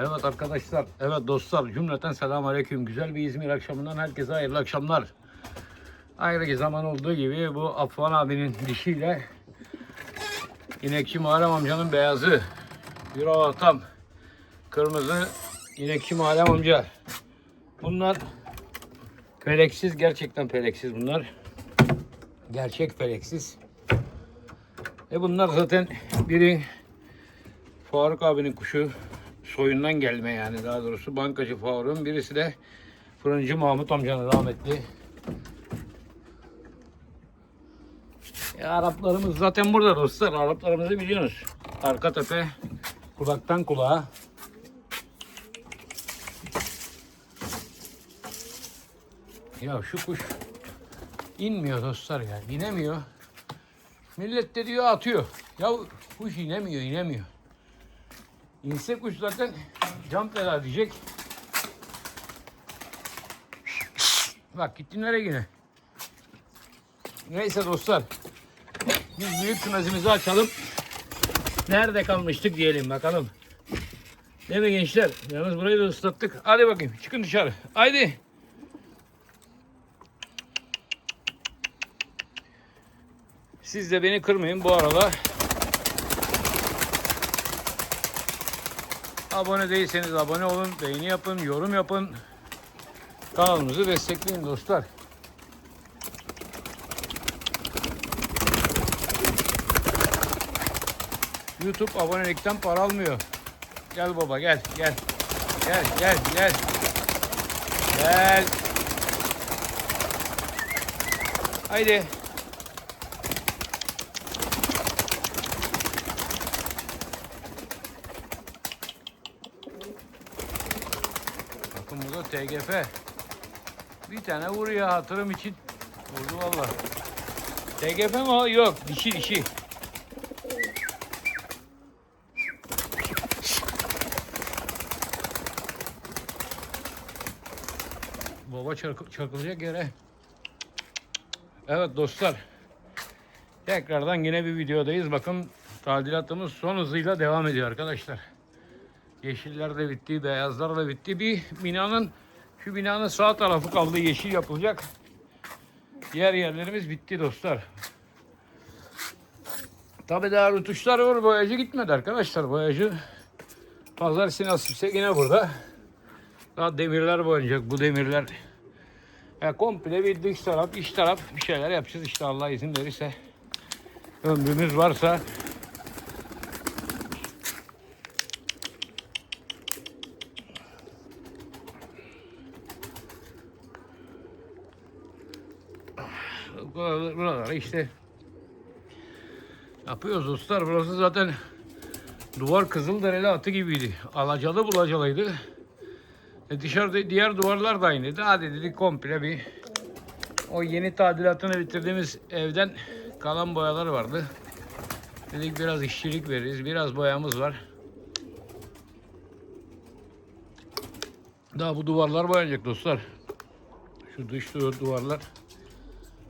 Evet arkadaşlar, evet dostlar, cümleten selamun aleyküm. Güzel bir İzmir akşamından herkese hayırlı akşamlar. Aynı zaman olduğu gibi bu Afvan abinin dişiyle İnekçi Muharrem amcanın beyazı. Bir tam kırmızı İnekçi Muharrem amca. Bunlar peleksiz, gerçekten peleksiz bunlar. Gerçek peleksiz. E bunlar zaten biri Faruk abinin kuşu soyundan gelme yani daha doğrusu bankacı Faruk'un birisi de fırıncı Mahmut amcanın rahmetli. E, Araplarımız zaten burada dostlar. Araplarımızı biliyorsunuz. Arka tepe kulaktan kulağa. Ya şu kuş inmiyor dostlar ya. inemiyor. Millet de diyor atıyor. Ya kuş inemiyor inemiyor. İnse kuş zaten can feda diyecek. Bak gitti nereye yine? Neyse dostlar. Biz büyük kümesimizi açalım. Nerede kalmıştık diyelim bakalım. Değil mi gençler? Yalnız burayı da ıslattık. Hadi bakayım çıkın dışarı. Haydi. Siz de beni kırmayın bu arada. Abone değilseniz abone olun, beğeni yapın, yorum yapın. Kanalımızı destekleyin dostlar. YouTube abonelikten para almıyor. Gel baba gel gel. Gel gel gel. Gel. Haydi. Burada TGF. Bir tane vuruyor hatırım için. Vurdu valla. TGF mi o? Yok. Dişi dişi. Baba çark çarkılacak yere. Evet dostlar. Tekrardan yine bir videodayız. Bakın tadilatımız son hızıyla devam ediyor arkadaşlar. Yeşiller de bitti, beyazlar da bitti. Bir binanın şu binanın sağ tarafı kaldı yeşil yapılacak. Diğer yerlerimiz bitti dostlar. Tabii daha rutuşlar var. Boyacı gitmedi arkadaşlar. Boyacı pazartesi nasipse yine burada. Daha demirler boyanacak. Bu demirler ya komple bir dış taraf, iç taraf bir şeyler yapacağız işte Allah izin verirse. Ömrümüz varsa buralara işte yapıyoruz dostlar. Burası zaten duvar Kızılderili atı gibiydi. Alacalı bulacalıydı. E dışarıda diğer duvarlar da aynıydı. Hadi dedik komple bir o yeni tadilatını bitirdiğimiz evden kalan boyalar vardı. Dedik biraz işçilik veririz. Biraz boyamız var. Daha bu duvarlar boyanacak dostlar. Şu dış du- duvarlar.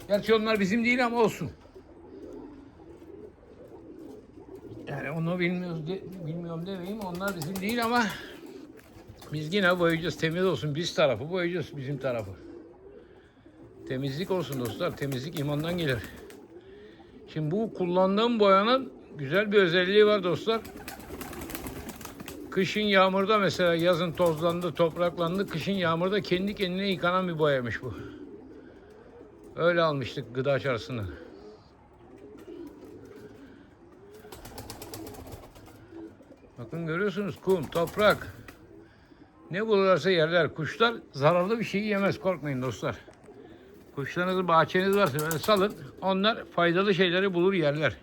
Gerçi onlar bizim değil ama olsun. Yani onu bilmiyoruz de, bilmiyorum demeyeyim. Onlar bizim değil ama biz yine boyayacağız. Temiz olsun. Biz tarafı boyayacağız. Bizim tarafı. Temizlik olsun dostlar. Temizlik imandan gelir. Şimdi bu kullandığım boyanın güzel bir özelliği var dostlar. Kışın yağmurda mesela yazın tozlandı, topraklandı. Kışın yağmurda kendi kendine yıkanan bir boyamış bu. Öyle almıştık gıda çarşısını. Bakın görüyorsunuz kum, toprak. Ne bulurlarsa yerler. Kuşlar zararlı bir şey yemez. Korkmayın dostlar. Kuşlarınızın bahçeniz varsa böyle salın. Onlar faydalı şeyleri bulur yerler.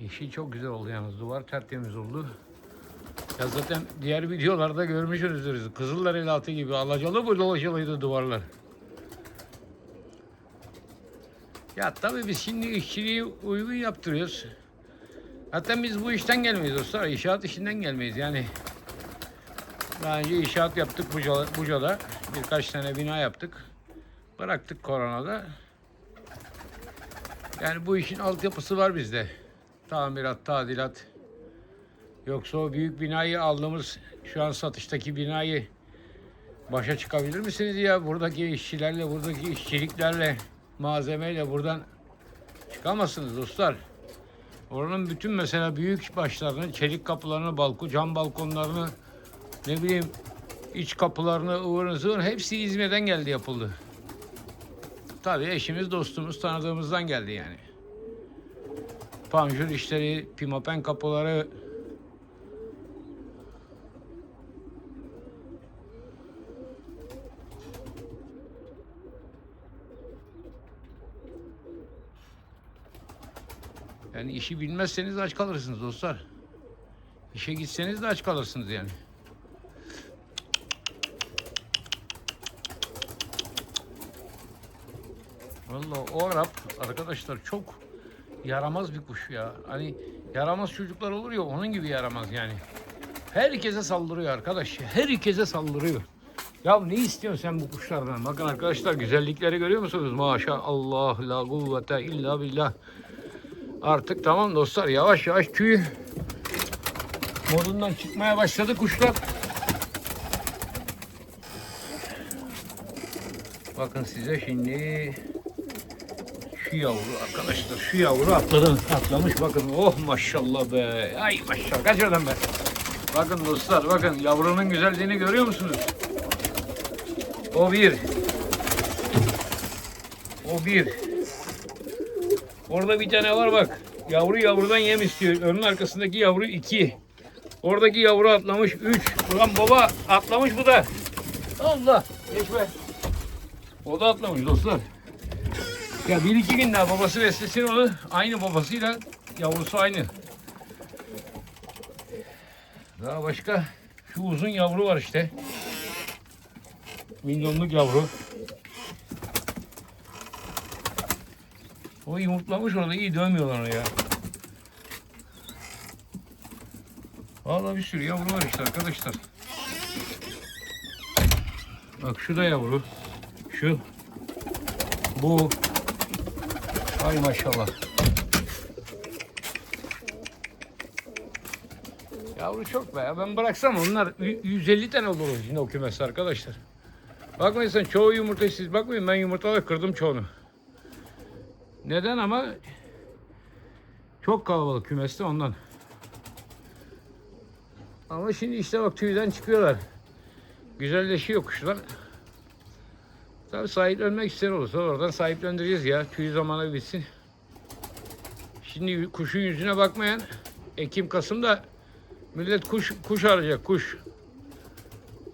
Yeşil çok güzel oldu yalnız. Duvar tertemiz oldu. Ya zaten diğer videolarda görmüşsünüzdür. Kızılderili atı gibi alacalı bu dolaşalıydı duvarlar. Ya tabii biz şimdi işçiliği uygun yaptırıyoruz. Zaten biz bu işten gelmeyiz dostlar. İnşaat işinden gelmeyiz yani. Daha önce inşaat yaptık Buca'da, Buca'da. Birkaç tane bina yaptık. Bıraktık koronada. Yani bu işin altyapısı var bizde. tamirat, tadilat. Yoksa o büyük binayı aldığımız şu an satıştaki binayı başa çıkabilir misiniz ya? Buradaki işçilerle, buradaki işçiliklerle, malzemeyle buradan çıkamazsınız dostlar. Oranın bütün mesela büyük başlarını, çelik kapılarını, balkon, cam balkonlarını, ne bileyim iç kapılarını, ıvırını zıvırını hepsi İzmir'den geldi yapıldı. Tabii eşimiz, dostumuz, tanıdığımızdan geldi yani. Panjur işleri, pimapen kapıları, Yani işi bilmezseniz aç kalırsınız dostlar. İşe gitseniz de aç kalırsınız yani. Vallahi o Arap arkadaşlar çok yaramaz bir kuş ya. Hani yaramaz çocuklar olur ya onun gibi yaramaz yani. Herkese saldırıyor arkadaş. Herkese saldırıyor. Ya ne istiyorsun sen bu kuşlardan? Bakın arkadaşlar güzellikleri görüyor musunuz? Maşallah la kuvvete illa billah. Artık tamam dostlar yavaş yavaş tüy modundan çıkmaya başladı kuşlar. Bakın size şimdi şu yavru arkadaşlar şu yavru atladı atlamış bakın oh maşallah be ay maşallah kaç oradan be? Bakın dostlar bakın yavrunun güzelliğini görüyor musunuz? O bir o bir Orada bir tane var bak. Yavru yavrudan yem istiyor. Önün arkasındaki yavru iki. Oradaki yavru atlamış üç. Ulan baba atlamış bu da. Allah. Geçme. O da atlamış dostlar. Ya bir iki gün daha babası beslesin onu. Aynı babasıyla yavrusu aynı. Daha başka şu uzun yavru var işte. Milyonluk yavru. O yumurtlamış orada iyi dövmüyorlar onu ya. Vallahi bir sürü yavru var işte arkadaşlar. Bak şu da yavru. Şu. Bu. Ay maşallah. Yavru çok be ya. Ben bıraksam onlar y- 150 tane olur şimdi o kümesi arkadaşlar. Bakmayın sen çoğu yumurtayı siz bakmayın ben yumurtaları kırdım çoğunu. Neden ama çok kalabalık kümeste ondan. Ama şimdi işte bak tüyden çıkıyorlar. Güzelleşiyor kuşlar. Tabii sahiplenmek isteyen olursa oradan sahiplendireceğiz ya. Tüy zamanı bitsin. Şimdi kuşun yüzüne bakmayan Ekim Kasım'da millet kuş kuş arayacak kuş.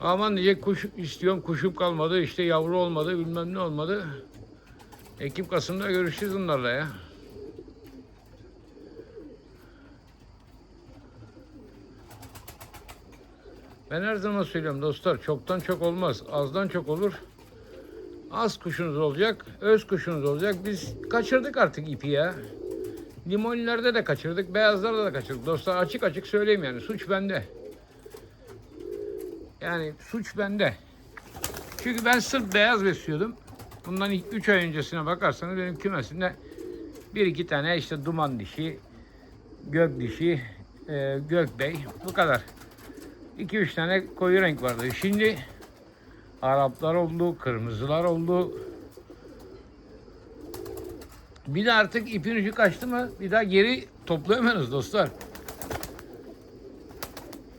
Aman diyecek kuş istiyorum kuşum kalmadı işte yavru olmadı bilmem ne olmadı. Ekim Kasım'da görüşeceğiz onlarla ya. Ben her zaman söylüyorum dostlar çoktan çok olmaz. Azdan çok olur. Az kuşunuz olacak, öz kuşunuz olacak. Biz kaçırdık artık ipi ya. Limonlerde de kaçırdık, beyazlarda da kaçırdık. Dostlar açık açık söyleyeyim yani suç bende. Yani suç bende. Çünkü ben sırf beyaz besliyordum. Bundan 3 ay öncesine bakarsanız benim kümesimde bir iki tane işte duman dişi, gök dişi, e, gökbey bu kadar. 2-3 tane koyu renk vardı. Şimdi Araplar oldu, kırmızılar oldu. Bir de artık ipin ucu kaçtı mı bir daha geri toplayamıyoruz dostlar.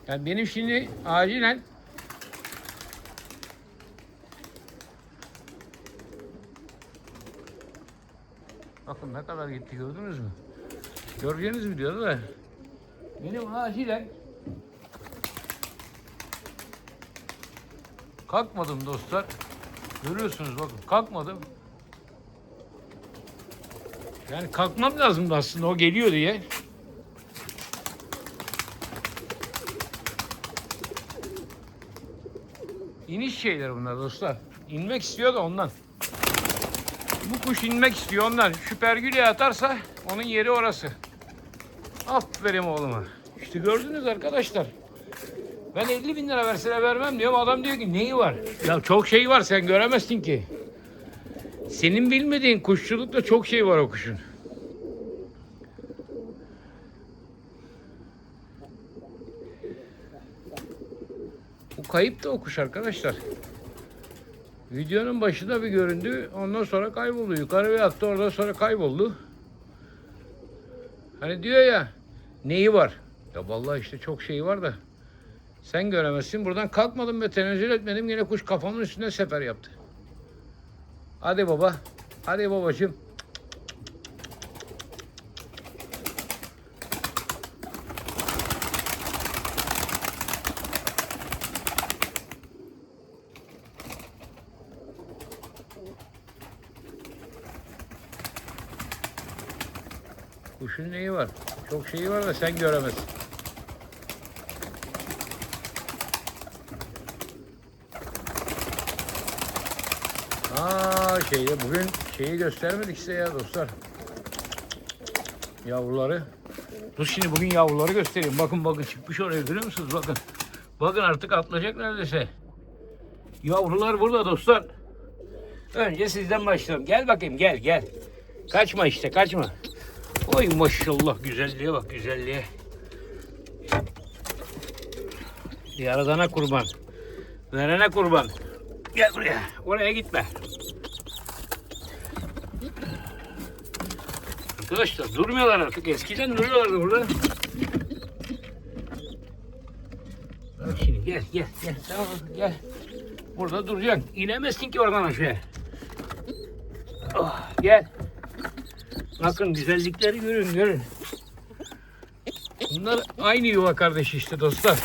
Yani benim şimdi acilen Ne kadar gitti gördünüz mü? Göreceğiniz videoda da benim acilen kalkmadım dostlar. Görüyorsunuz bakın kalkmadım. Yani kalkmam lazımdı aslında o geliyor diye. İniş şeyleri bunlar dostlar. İnmek istiyor da ondan. Bu kuş inmek istiyor ondan. Şu pergüleye atarsa onun yeri orası. Aferin oğluma. İşte gördünüz arkadaşlar. Ben 50 bin lira versene vermem diyorum. Adam diyor ki neyi var? Ya çok şey var sen göremezsin ki. Senin bilmediğin kuşçulukta çok şey var o kuşun. Bu kayıp da o kuş arkadaşlar. Videonun başında bir göründü. Ondan sonra kayboldu. Yukarı bir attı. Oradan sonra kayboldu. Hani diyor ya neyi var? Ya vallahi işte çok şey var da sen göremezsin. Buradan kalkmadım ve tenezzül etmedim. Yine kuş kafamın üstünde sefer yaptı. Hadi baba. Hadi babacığım. Kuşun neyi var? Çok şeyi var da sen göremezsin. Aa şeyde bugün şeyi göstermedik size ya dostlar. Yavruları. Dur şimdi bugün yavruları göstereyim. Bakın bakın çıkmış oraya görüyor musunuz? Bakın. Bakın artık atlayacak neredeyse. Yavrular burada dostlar. Önce sizden başlayalım. Gel bakayım gel gel. Kaçma işte kaçma. Oy maşallah güzelliğe bak güzelliğe. Yaradana kurban. Verene kurban. Gel buraya. Oraya gitme. Arkadaşlar durmuyorlar artık. Eskiden duruyorlardı burada. Şimdi gel gel gel. Tamam gel. Burada duracaksın. İnemezsin ki oradan aşağıya. Oh, gel. Bakın güzellikleri görün görün. Bunlar aynı yuva kardeşi işte dostlar.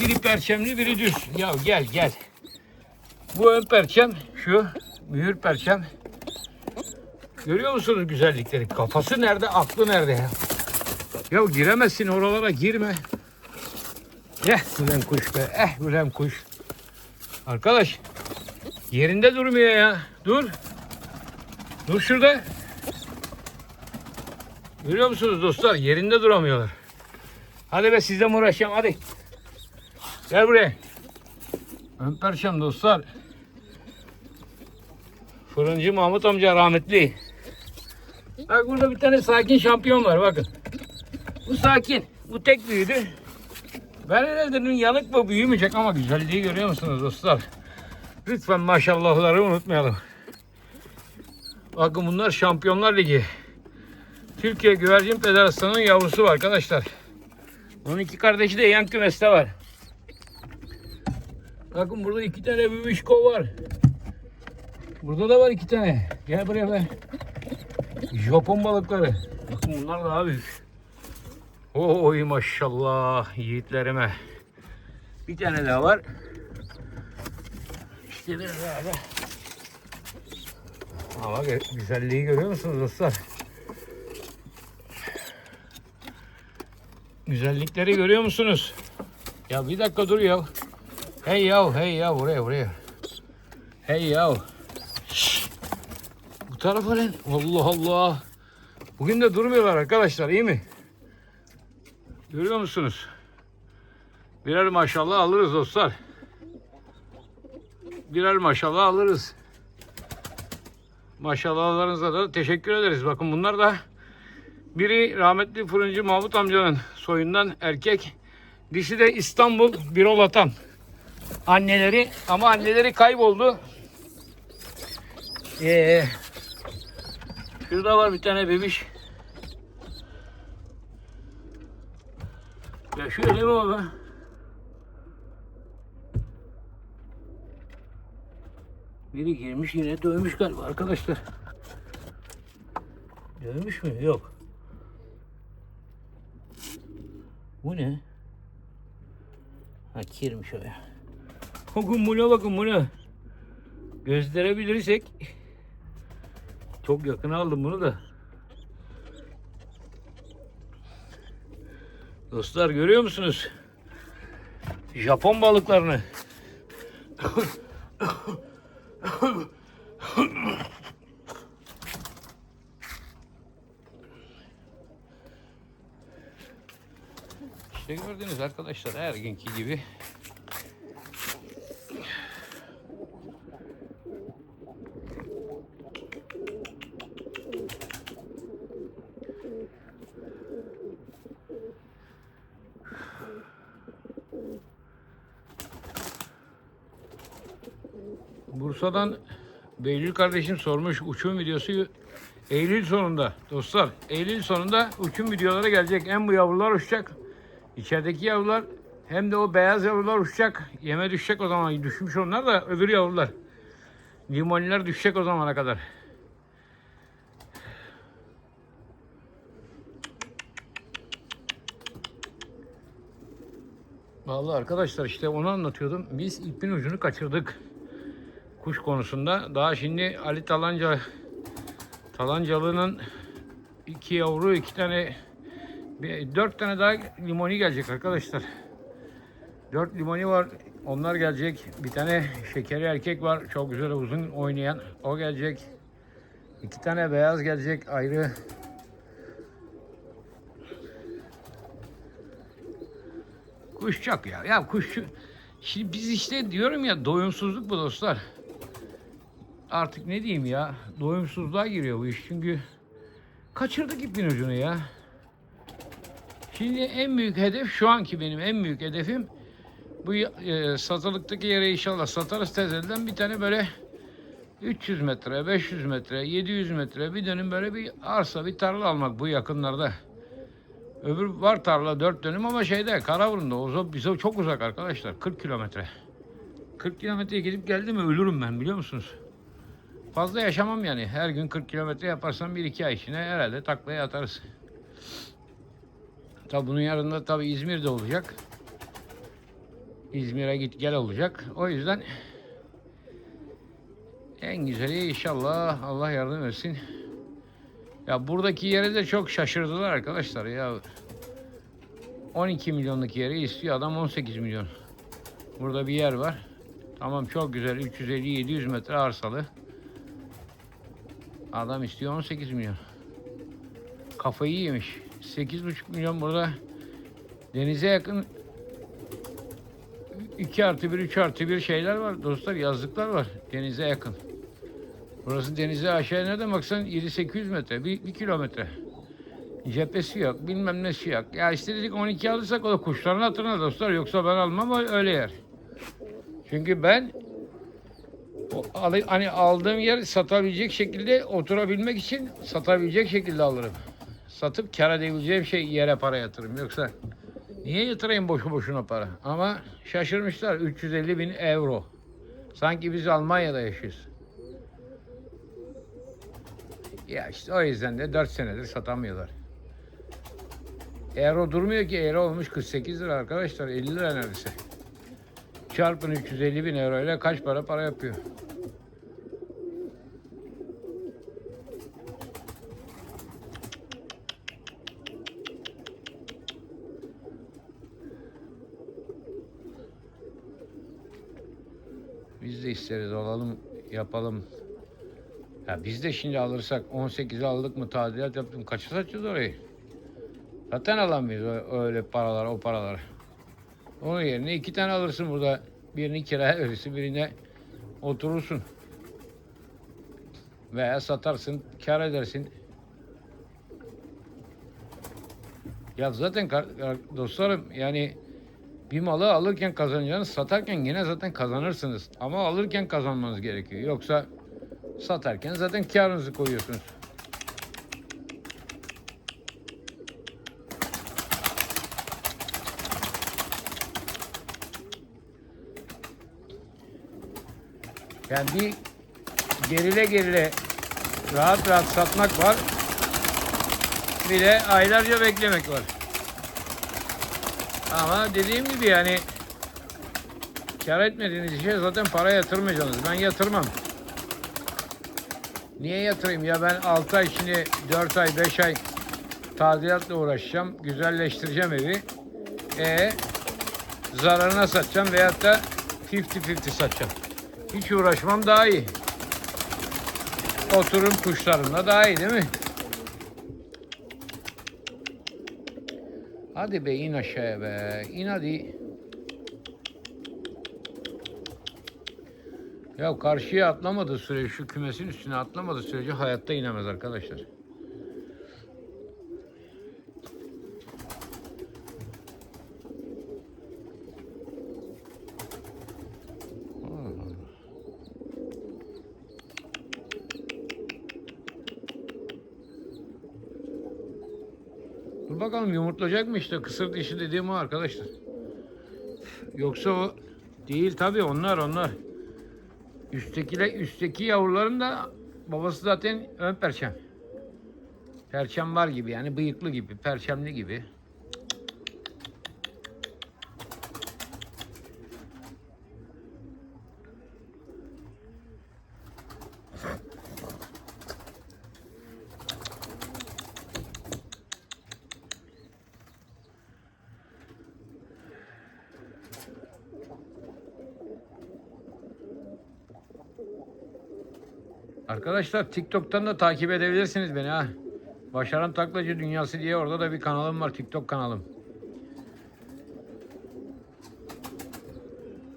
Biri perçemli biri düz. Ya gel gel. Bu ön perçem şu mühür perçem. Görüyor musunuz güzellikleri? Kafası nerede aklı nerede ya? Ya giremezsin oralara girme. Eh ulan kuş be eh ulan kuş. Arkadaş yerinde durmuyor ya. Dur. Dur şurada. Görüyor musunuz dostlar? Yerinde duramıyorlar. Hadi be sizden uğraşacağım hadi. Gel buraya. Ön perşem dostlar. Fırıncı Mahmut amca rahmetli. Bak burada bir tane sakin şampiyon var bakın. Bu sakin. Bu tek büyüdü. Ben herhalde yanık mı büyümeyecek ama güzelliği görüyor musunuz dostlar? Lütfen maşallahları unutmayalım. Bakın bunlar Şampiyonlar Ligi. Türkiye Güvercin Federasyonu'nun yavrusu var arkadaşlar. Onun iki kardeşi de yan kümeste var. Bakın burada iki tane bibişko var. Burada da var iki tane. Gel buraya be. Japon balıkları. Bakın bunlar daha büyük. Oy maşallah yiğitlerime. Bir tane daha var. İşte bir daha da. Güzelliği görüyor musunuz dostlar? Güzellikleri görüyor musunuz? Ya bir dakika dur ya. Hey yav, hey yav buraya buraya. Hey yav. Şşş. Bu tarafa lan. Allah Allah. Bugün de durmuyorlar arkadaşlar iyi mi? Görüyor musunuz? Birer maşallah alırız dostlar. Birer maşallah alırız. Maşallahlarınıza da teşekkür ederiz. Bakın bunlar da biri rahmetli fırıncı Mahmut amcanın soyundan erkek. Dişi de İstanbul Birol Atan. Anneleri ama anneleri kayboldu. Ee, şurada var bir tane bebiş. Ya şöyle mi be? Biri girmiş yine dövmüş galiba arkadaşlar. Dövmüş mü? Yok. Bu ne? Ha kirmiş o ya. Bakın buna bakın buna. Gösterebilirsek. Çok yakın aldım bunu da. Dostlar görüyor musunuz? Japon balıklarını. İşte gördüğünüz arkadaşlar her günkü gibi. Bursa'dan Beylül kardeşim sormuş uçum videosu Eylül sonunda. Dostlar Eylül sonunda uçum videoları gelecek. En bu yavrular uçacak içerideki yavrular hem de o beyaz yavrular uçacak. Yeme düşecek o zaman. Düşmüş onlar da öbür yavrular. Limoniler düşecek o zamana kadar. Vallahi arkadaşlar işte onu anlatıyordum. Biz ipin ucunu kaçırdık. Kuş konusunda. Daha şimdi Ali Talanca Talancalı'nın iki yavru, iki tane bir, dört tane daha limoni gelecek arkadaşlar. Dört limoni var. Onlar gelecek. Bir tane şekeri erkek var. Çok güzel uzun oynayan. O gelecek. İki tane beyaz gelecek ayrı. Kuşçak ya. Ya kuş Şimdi biz işte diyorum ya doyumsuzluk bu dostlar. Artık ne diyeyim ya doyumsuzluğa giriyor bu iş çünkü kaçırdık ipin ucunu ya. Şimdi en büyük hedef şu anki benim en büyük hedefim bu e, satılıktaki yere inşallah satarız tezelden bir tane böyle 300 metre, 500 metre, 700 metre bir dönüm böyle bir arsa, bir tarla almak bu yakınlarda. Öbür var tarla 4 dönüm ama şeyde Karaburun'da o bize çok uzak arkadaşlar 40 kilometre. 40 kilometreye gidip geldi mi ölürüm ben biliyor musunuz? Fazla yaşamam yani. Her gün 40 kilometre yaparsam bir iki ay içine herhalde taklaya atarız. Tabi bunun yanında tabi İzmir'de olacak. İzmir'e git gel olacak. O yüzden en güzeli inşallah Allah yardım etsin. Ya buradaki yere de çok şaşırdılar arkadaşlar ya. 12 milyonluk yeri istiyor adam 18 milyon. Burada bir yer var. Tamam çok güzel 350-700 metre arsalı. Adam istiyor 18 milyon. Kafayı yemiş. 8,5 milyon burada denize yakın 2 artı 1, 3 artı 1 şeyler var dostlar. Yazlıklar var denize yakın. Burası denize aşağı nereden baksan 7-800 metre, 1, 1 kilometre. Cephesi yok, bilmem nesi yok. Ya işte dedik 12 alırsak o da kuşların hatırına dostlar. Yoksa ben almam öyle yer. Çünkü ben o, hani aldığım yer satabilecek şekilde oturabilmek için satabilecek şekilde alırım. Satıp kar edebileceğim şey yere para yatırırım. Yoksa niye yatırayım boşu boşuna para? Ama şaşırmışlar 350 bin euro. Sanki biz Almanya'da yaşıyoruz. Ya işte o yüzden de 4 senedir satamıyorlar. Euro durmuyor ki euro olmuş 48 lira arkadaşlar 50 lira neredeyse. Çarpın 350 bin euro ile kaç para para yapıyor? Biz de isteriz alalım yapalım. Ya biz de şimdi alırsak 18'e aldık mı tadilat yaptım. Kaça satacağız orayı? Zaten alamayız öyle paralar o paralar. Onun yerine iki tane alırsın burada. Birini kiraya verirsin birine oturursun. Veya satarsın kar edersin. Ya zaten dostlarım yani bir malı alırken kazanacağınız satarken yine zaten kazanırsınız. Ama alırken kazanmanız gerekiyor. Yoksa satarken zaten karınızı koyuyorsunuz. Yani bir gerile gerile rahat rahat satmak var. Bir de aylarca beklemek var. Ama dediğim gibi yani kar etmediğiniz işe zaten para yatırmayacaksınız. Ben yatırmam. Niye yatırayım ya ben 6 ay şimdi 4 ay 5 ay tadilatla uğraşacağım. Güzelleştireceğim evi. E zararına satacağım veyahut da 50-50 satacağım. Hiç uğraşmam daha iyi. Oturum kuşlarımla daha iyi değil mi? Hadi be in aşağıya be. İn hadi. Ya karşıya atlamadığı sürece şu kümesin üstüne atlamadığı sürece hayatta inemez arkadaşlar. Bakalım yumurtlayacak mı işte kısır dişi dediğim o arkadaşlar. Yoksa o değil tabii onlar onlar. Üsttekiler üstteki yavruların da babası zaten ön perçem. Perçem var gibi yani bıyıklı gibi, perçemli gibi. Arkadaşlar TikTok'tan da takip edebilirsiniz beni ha. Başaran Taklacı Dünyası diye orada da bir kanalım var. TikTok kanalım.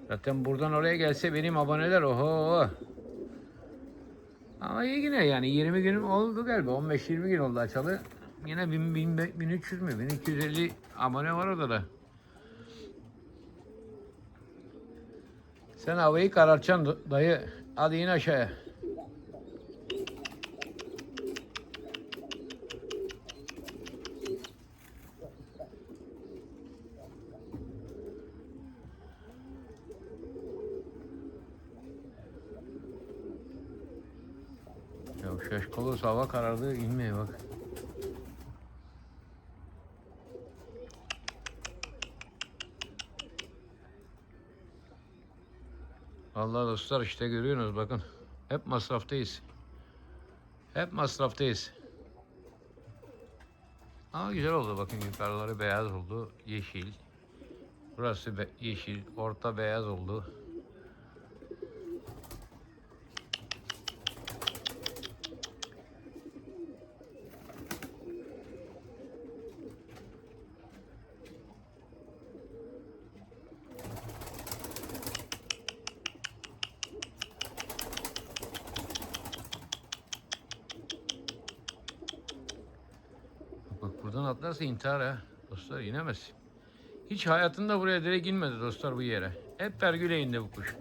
Zaten buradan oraya gelse benim aboneler oho. Ama iyi yine yani 20 gün oldu galiba. 15-20 gün oldu açalı. Yine 1000, 1000, 1300 mü? 1250 abone var orada da. Sen havayı karartacaksın dayı. Hadi in aşağıya. Ya şaşkalı hava karardı inmeye bak. Allah dostlar işte görüyorsunuz bakın. Hep masraftayız. Hep masraftayız. Ama güzel oldu bakın yukarıları beyaz oldu. Yeşil. Burası yeşil. Orta beyaz oldu. Atlarsa intihar ha. Dostlar inemez. Hiç hayatında buraya direkt inmedi dostlar bu yere. Hep pergüle indi bu kuş.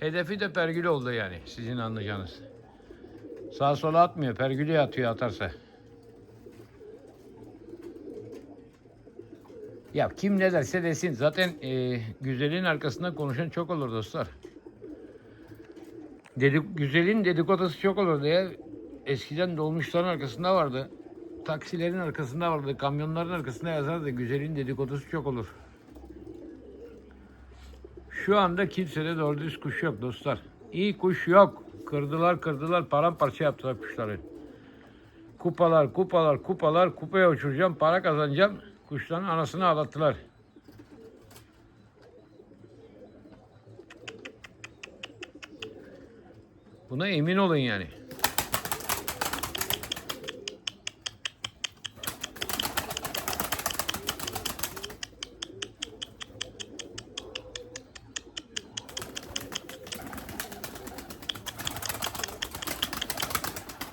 Hedefi de pergüle oldu yani sizin anlayacağınız. Sağa sola atmıyor. Pergüleye atıyor atarsa. Ya kim ne derse desin. Zaten e, güzelin arkasında konuşan çok olur dostlar. Dedik, güzelin dedikodusu çok olur diye eskiden dolmuşların arkasında vardı. Taksilerin arkasında vardı. Kamyonların arkasında yazardı. Güzelin dedikodusu çok olur. Şu anda kimsede doğru düz kuş yok dostlar. İyi kuş yok. Kırdılar kırdılar paramparça yaptılar kuşları. Kupalar kupalar kupalar kupaya uçuracağım para kazanacağım. Kuşların anasını ağlattılar. Buna emin olun yani.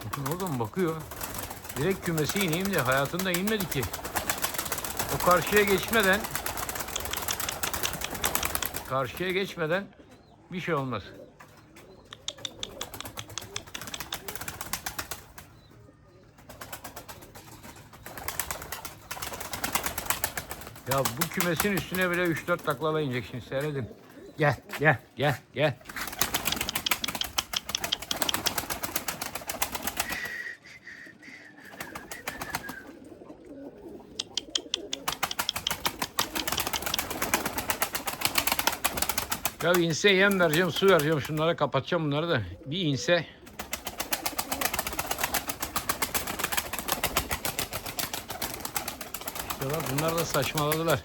Bakın oradan bakıyor. Kümesi ineyim de hayatında inmedi ki. O karşıya geçmeden karşıya geçmeden bir şey olmaz. Ya bu kümesin üstüne bile 3-4 taklala inecek şimdi seyredin. Gel gel gel gel. Ya inse yem vereceğim, su vereceğim. Şunlara kapatacağım bunları da. Bir inse. İşte bunlar da saçmaladılar.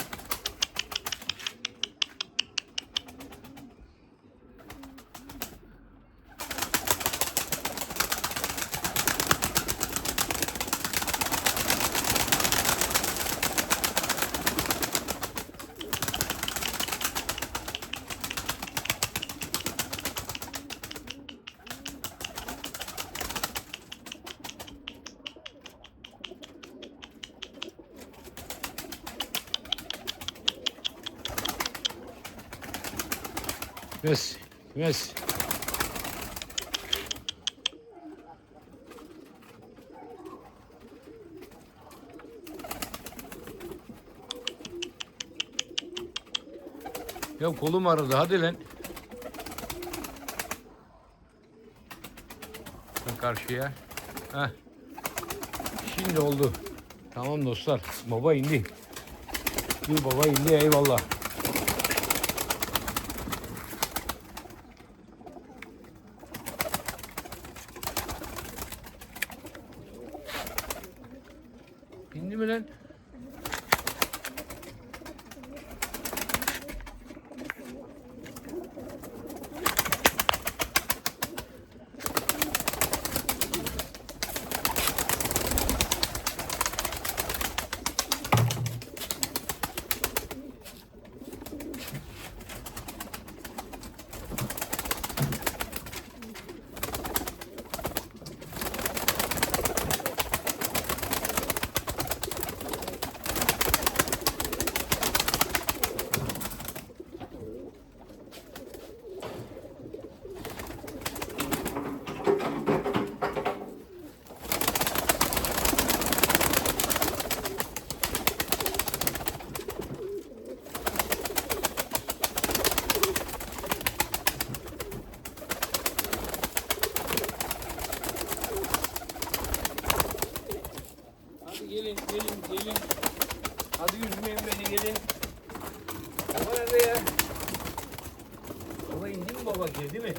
Messi. Messi. Ya kolum ağrıdı hadi lan. Karşıya. Heh. Şimdi oldu. Tamam dostlar. Baba indi. Bir baba indi eyvallah. Hadi gelin, gelin, gelin. Hadi üzmeyin beni, gelin. Baba nerede ya? Baba indi mi baba girdi mi?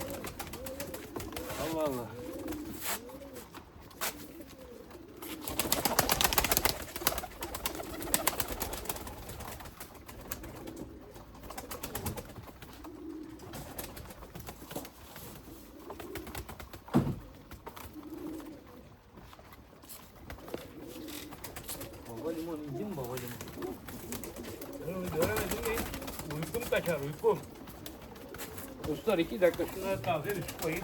Allah Allah. Baba limon indi mi baba limon? Ben onu göremedim mi? Uykum kaçar uykum. Dostlar iki dakika şunları bir su koyayım.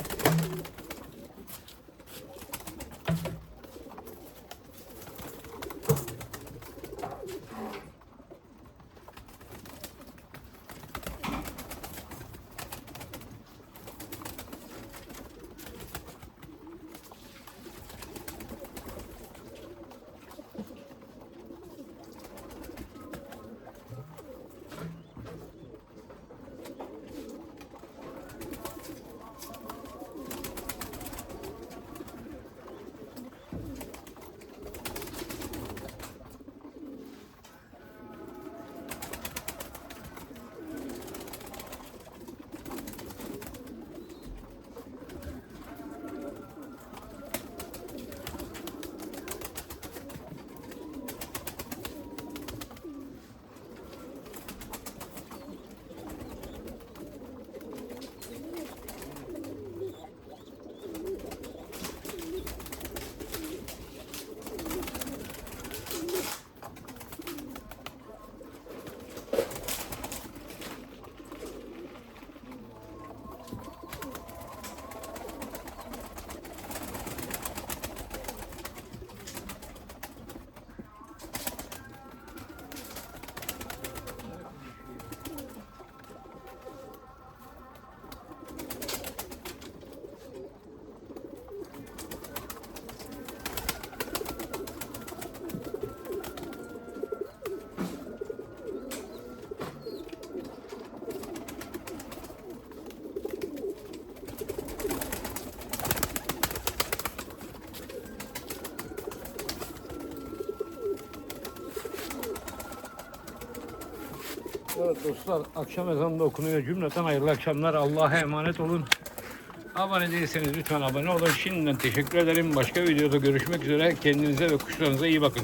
Dostlar akşam ezanı da okunuyor. Cümleten hayırlı akşamlar. Allah'a emanet olun. Abone değilseniz lütfen abone olun. Şimdiden teşekkür ederim. Başka videoda görüşmek üzere. Kendinize ve kuşlarınıza iyi bakın.